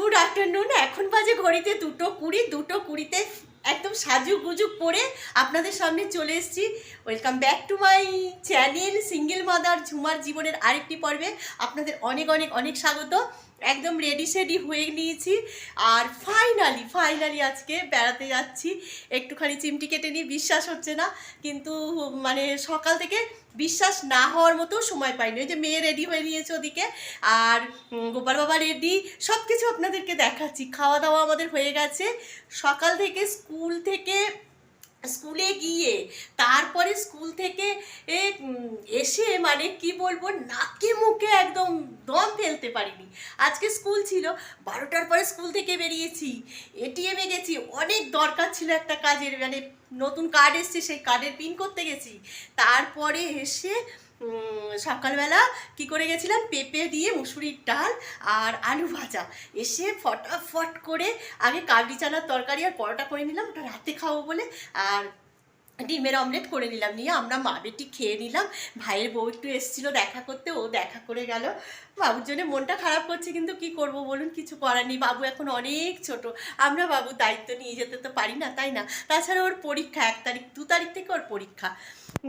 Good afternoon. এখন বাজে ঘড়িতে দুটো কুড়ি, দুটো কুড়িতে একদম সাজু গুজু পরে আপনাদের সামনে চলে এসেছি। Welcome back to my channel single mother ঝুমার জীবনের আরেকটি পর্বে। আপনাদের অনেক অনেক অনেক স্বাগত। একদম রেডি সেডি হয়ে নিয়েছি। আর ফাইনালি ফাইনালি আজকে বেড়াতে যাচ্ছি। একটুখানি চিমটি কেটে নিয়ে বিশ্বাস হচ্ছে না। কিন্তু মানে সকাল থেকে বিশ্বাস না হওয়ার মতো সময় পাইনি। ওই যে মেয়ে রেডি হয়ে নিয়েছে ওদিকে। আর গোপাল বাবা রেডি সব কিছু আপনাদেরকে দেখাচ্ছি। খাওয়া দাওয়া আমাদের হয়ে গেছে। সকাল থেকে স্কুল থেকে স্কুলে গিয়ে তারপরে স্কুল থেকে এসে মানে কি বলব, নাকে মুখে একদম দম ফেলতে পারিনি। আজকে স্কুল ছিল, বারোটার পরে স্কুল থেকে বেরিয়েছি এটিএমে গেছি, অনেক দরকার ছিল একটা কাজের মানে নতুন কার্ড এসছে, সেই কার্ডের পিন করতে গেছি। তারপরে এসে সকালবেলা কি করে গেছিলাম? পেঁপে দিয়ে মুসুরির ডাল আর আলু ভাজা। এসে ফটাফট করে আগে কাবলি চানার তরকারি আর পরোটা করে নিলাম, ওটা রাতে খাব বলে, আর ডিমের অমলেট করে নিলাম। নিয়ে আমরা মা বেটি খেয়ে নিলাম। ভাইয়ের বউ একটু এসেছিল দেখা করতে, ও দেখা করে গেল। বাবুর জন্য মনটা খারাপ করছে, কিন্তু কি করব বলুন? কিছু করার নেই। বাবু এখন অনেক ছোট। আমরা বাবুর দায়িত্ব নিয়ে যেতে তো পারি না, তাই না? তাছাড়া ওর পরীক্ষা এক তারিখ, দু তারিখ থেকে ওর পরীক্ষা।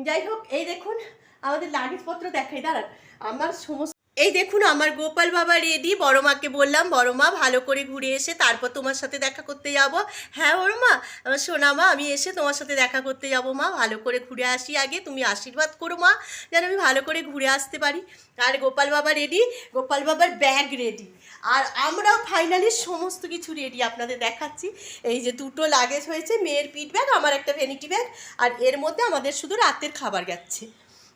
যাই হোক, এই দেখুন আমাদের লাগেজপত্র দেখাই, দাঁড়ান। আমার সমস্ত এই দেখুন, আমার গোপাল বাবা রেডি বড় মাকে বললাম, বড় মা, ভালো করে ঘুরে এসে তারপর তোমার সাথে দেখা করতে যাব। হ্যাঁ ওর মা আমার সোনা মা, আমি এসে তোমার সাথে দেখা করতে যাব মা, ভালো করে ঘুরে আসি আগে, তুমি আশীর্বাদ করো মা, যেন আমি ভালো করে ঘুরে আসতে পারি। আর গোপাল বাবা রেডি গোপাল বাবার ব্যাগ রেডি আর আমরাও ফাইনালি সমস্ত কিছু রেডি আপনাদের দেখাচ্ছি। এই যে দুটো লাগেজ হয়েছে, মেয়ের পিঠ ব্যাগ আমার একটা ভ্যানিটি ব্যাগ আর এর মধ্যে আমাদের শুধু রাতের খাবার যাচ্ছে।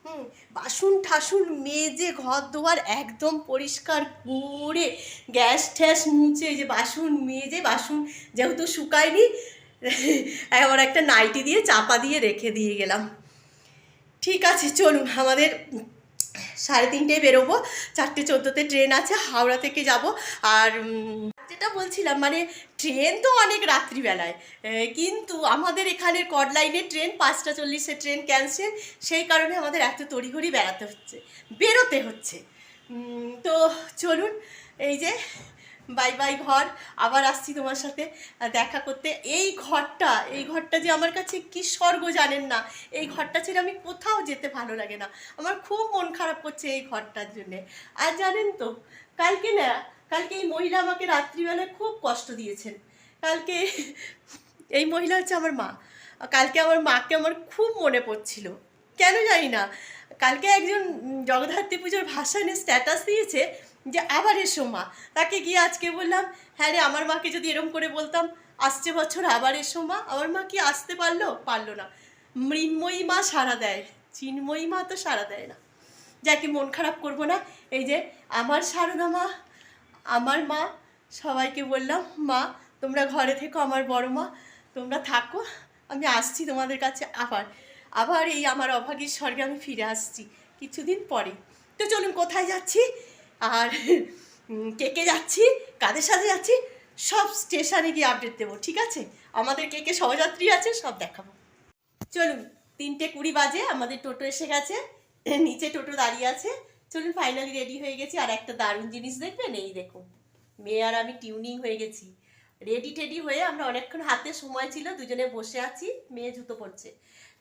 হুম, বাসন ঠাসুন মেজে ঘর দোয়ার একদম পরিষ্কার করে গ্যাস ঠ্যাস মুছে যে বাসন মেজে, বাসন যেহেতু শুকায়নি, এবার একটা নাইটি দিয়ে চাপা দিয়ে রেখে দিয়ে গেলাম। ঠিক আছে, চলুন, আমাদের সাড়ে তিনটেয় বেরোবো, চারটে চোদ্দোতে ট্রেন আছে, হাওড়া থেকে যাব। আর যেটা বলছিলাম মানে ট্রেন তো অনেক রাত্রিবেলায় কিন্তু আমাদের এখানের কড লাইনে ট্রেন, পাঁচটা চল্লিশে ট্রেন ক্যান্সেল, সেই কারণে আমাদের এত তড়িঘড়ি বেড়াতে হচ্ছে, বেরোতে হচ্ছে। তো চলুন, এই যে বাই বাই ঘর, আবার আসছি তোমার সাথে দেখা করতে। এই ঘরটা এই ঘরটা যে আমার কাছে কি স্বর্গ জানেন না, এই ঘরটা ছেড়ে আমি কোথাও যেতে ভালো লাগে না। আমার খুব মন খারাপ করছে এই ঘরটার জন্যে। আর জানেন তো, কালকে না, কালকে এই মহিলা আমাকে রাত্রিবেলায় খুব কষ্ট দিয়েছেন। কালকে এই মহিলা হচ্ছে আমার মা। কালকে আমার মাকে আমার খুব মনে পড়ছিল। কেন জানি না, কালকে একজন জগদ্ধাত্রী পুজোর ভাসানে স্ট্যাটাস দিয়েছে যে আবার এসো মা। তাকে গিয়ে আজকে বললাম হ্যাঁ রে, আমার মাকে যদি এরম করে বলতাম, আসছে বছর আবার এসো মা। আমার মা কি আসতে পারল? পারল না। মৃন্ময়ী মা সাড়া দেয়। চিন্ময়ী মা তো সাড়া দেয় না। যাকে মন খারাপ করব না, এই যে আমার সারদা মা, আমার মা, সবাইকে বললাম, মা, তোমরা ঘরে থেকো আমার বড় মা, তোমরা থাকো, আমি আসছি তোমাদের কাছে আবার। আবার এই আমার অভাগীর স্বর্গে আমি ফিরে আসছি কিছুদিন পরে। তো চলুন, কোথায় যাচ্ছি? আর কে কে যাচ্ছি, কাদের সাথে যাচ্ছি, সব স্টেশনে গিয়ে আপডেট দেবো, ঠিক আছে? আমাদের কে কে সহযাত্রী আছে, সব দেখাবো। চলুন, তিনটে কুড়ি বাজে, আমাদের টোটো এসে গেছে, নিচে টোটো দাঁড়িয়ে আছে। চলুন ফাইনালি রেডি হয়ে গেছি, আর একটা দারুণ জিনিস দেখবেন, এই দেখুন। মেয়ে আর আমি টিউনিং হয়ে গেছি। রেডি টেডি হয়ে আমরা অনেকক্ষণ হাতে সময় ছিল, দুজনে বসে আছি, মেয়ে জুতো পড়ছে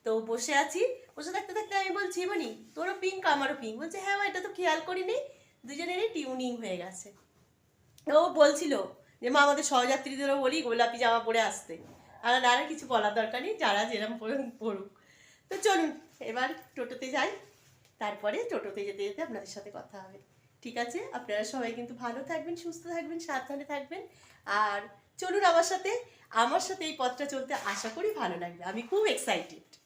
তো বসে আছি, বসে থাকতে থাকতে আমি বলছি মানে তোরও পিঙ্ক আমারও পিঙ্ক বলছে হ্যাঁ এটা তো খেয়াল করিনি। দুজনেরই টিউনিং হয়ে গেছে। ও বলছিল যে, মা, আমাদের সহযাত্রীদেরও বলি গোলাপি জামা পরে আসতে। আর না কিছু বলার দরকার নেই, যারা যেরকম পড়ুক তো চলুন, এবার টোটোতে যাই। তারপরে টোটোতে যেতে যেতে আপনাদের সাথে কথা হবে। ঠিক আছে? আপনারা সবাই কিন্তু ভালো থাকবেন, সুস্থ থাকবেন, সাবধানে থাকবেন। আর চলুন আমার সাথে আমার সাথে এই পথটা চলতে আশা করি ভালো লাগবে। আমি খুব এক্সাইটেড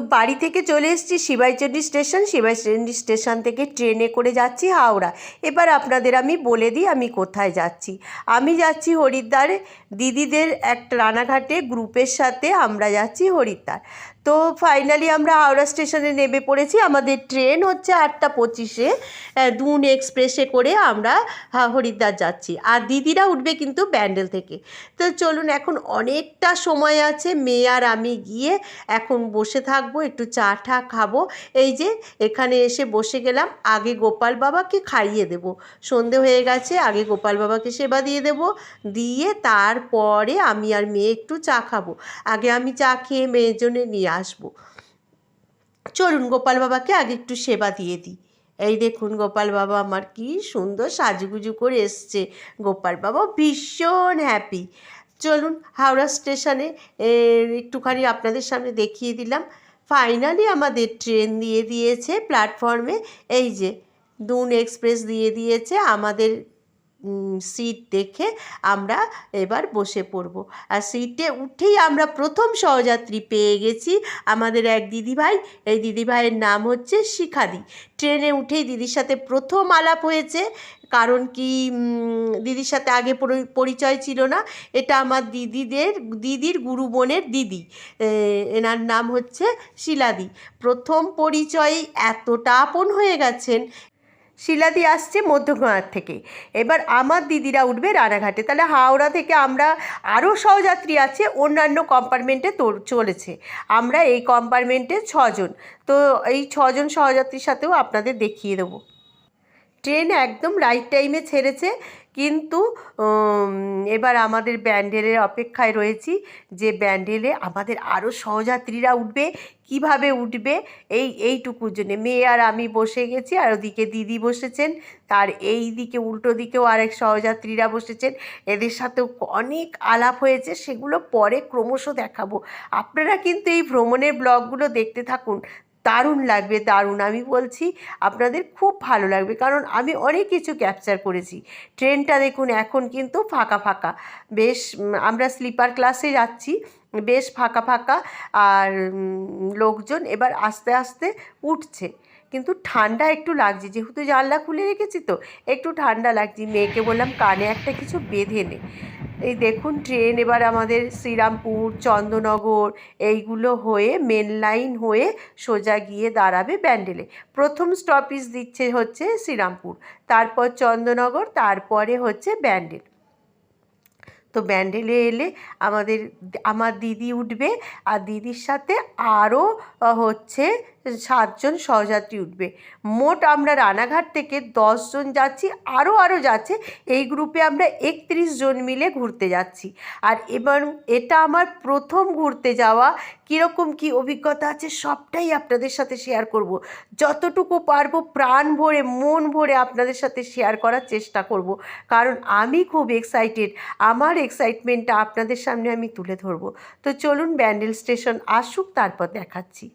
বাড়ি থেকে চলে এসেছি শিবাইচন্ডী স্টেশন। শিবাইচন্ডী স্টেশন থেকে ট্রেনে করে যাচ্ছি হাওড়া। এবার আপনাদের আমি বলে দিই আমি কোথায় যাচ্ছি। আমি যাচ্ছি হরিদ্বার। দিদিদের একটা রানাঘাটে গ্রুপের সাথে আমরা যাচ্ছি হরিদ্বার। তো ফাইনালি আমরা হাওড়া স্টেশনে নেমে পড়েছি। আমাদের ট্রেন হচ্ছে আটটা পঁচিশে। দুন এক্সপ্রেসে করে আমরা হরিদ্বার যাচ্ছি। আর দিদিরা উঠবে কিন্তু ব্যান্ডেল থেকে। তো চলুন, এখন অনেকটা সময় আছে। মেয়ে আর আমি গিয়ে এখন বসে থাকব, একটু চা ঠা খাব। এই যে, এখানে এসে বসে গেলাম। আগে গোপাল বাবাকে খাইয়ে দেব। সন্ধে হয়ে গেছে, আগে গোপাল বাবাকে সেবা দিয়ে দেব। দিয়ে তারপরে আমি আর মেয়ে একটু চা খাব। আগে আমি চা খেয়ে মেয়ের জন্য নিয়ে আসব। চলুন গোপাল বাবাকে আগে একটু সেবা দিয়ে দিই। এই দেখুন গোপাল বাবা আমার কি সুন্দর সাজুগুজু করে এসছে। গোপাল বাবা ভীষণ হ্যাপি চলুন হাওড়া স্টেশনে একটুখানি আপনাদের সামনে দেখিয়ে দিলাম। ফাইনালি আমাদের ট্রেন দিয়ে দিয়েছে প্ল্যাটফর্মে এই যে, দুন এক্সপ্রেস দিয়ে দিয়েছে। আমাদের সিট দেখে আমরা এবার বসে পড়ব। আর সিটে উঠেই আমরা প্রথম সহযাত্রী পেয়ে গেছি আমাদের এক দিদিভাই। এই দিদিভাইয়ের নাম হচ্ছে শিখাদি। ট্রেনে উঠেই দিদির সাথে প্রথম আলাপ হয়েছে। কারণ কি দিদির সাথে আগে পরি- পরিচয় ছিল না। এটা আমার দিদিদের, দিদির গুরু বোনের দিদি। এনার নাম হচ্ছে শিলাদি। প্রথম পরিচয়ে এতটা আপন হয়ে গেছেন শিলাদি আসছে মধ্যগড়ার থেকে। এবার আমার দিদিরা উঠবে রানাঘাটে। তাহলে হাওড়া থেকে আমরা আরও সহযাত্রী আছে, অন্যান্য কম্পার্টমেন্টে চলেছে। আমরা এই কম্পার্টমেন্টে ছজন। তো এই ছজন সহযাত্রীর সাথেও আপনাদের দেখিয়ে দেবো। ট্রেন একদম রাইট টাইমে ছেড়েছে। কিন্তু এবার আমাদের ব্যান্ডেলের অপেক্ষায় রয়েছি যে ব্যান্ডেলে আমাদের আরও সহযাত্রীরা উঠবে, কীভাবে উঠবে, এই, এইটুকুর জন্যে। মেয়ে আর আমি বসে গেছি, আর ওদিকে দিদি বসেছেন, তার এই দিকে, উল্টো দিকেও আরেক সহযাত্রীরা বসেছেন। এদের সাথেও অনেক আলাপ হয়েছে, সেগুলো পরে ক্রমশ দেখাবো। আপনারা কিন্তু এই ভ্রমণের ব্লগগুলো দেখতে থাকুন। দারুণ লাগবে, দারুণ। আমি বলছি, আপনাদের খুব ভালো লাগবে, কারণ আমি অনেক কিছু ক্যাপচার করেছি। ট্রেনটা দেখুন, এখন কিন্তু ফাঁকা ফাঁকা। বেশ আমরা স্লিপার ক্লাসে যাচ্ছি, বেশ ফাঁকা ফাঁকা, আর লোকজন এবার আস্তে আস্তে উঠছে। কিন্তু ঠান্ডা একটু লাগছে, যেহেতু জানলা খুলে রেখেছি তো, একটু ঠান্ডা লাগছে। মেয়েকে বললাম, কানে একটা কিছু বেঁধে নে। এই দেখুন ট্রেন এবার আমাদের শ্রীরামপুর চন্দননগর এইগুলো হয়ে মেন লাইন হয়ে সোজা গিয়ে দাঁড়াবে ব্যান্ডেলে। প্রথম স্টপেজ দিচ্ছে হচ্ছে শ্রীরামপুর, তারপর চন্দননগর তারপরে হচ্ছে ব্যান্ডেল। তো ব্যান্ডেলে এলে আমাদের আমার দিদি উঠবে আর দিদির সাথে আরও হচ্ছে সাতজন সহযাত্রী উঠবে। মোট আমরা রানাঘাট থেকে দশজন যাচ্ছি, আরও আরও যাচ্ছে। এই গ্রুপে আমরা একত্রিশ জন মিলে ঘুরতে যাচ্ছি। আর এবার এটা আমার প্রথম ঘুরতে যাওয়া। কীরকম কী অভিজ্ঞতা আছে সবটাই আপনাদের সাথে শেয়ার করব। যতটুকু পারব প্রাণ ভরে, মন ভরে আপনাদের সাথে শেয়ার করার চেষ্টা করব। কারণ আমি খুব এক্সাইটেড আমার এক্সাইটমেন্টটা আপনাদের সামনে আমি তুলে ধরবো। তো চলুন ব্যান্ডেল স্টেশন আসুক তারপর দেখাচ্ছি।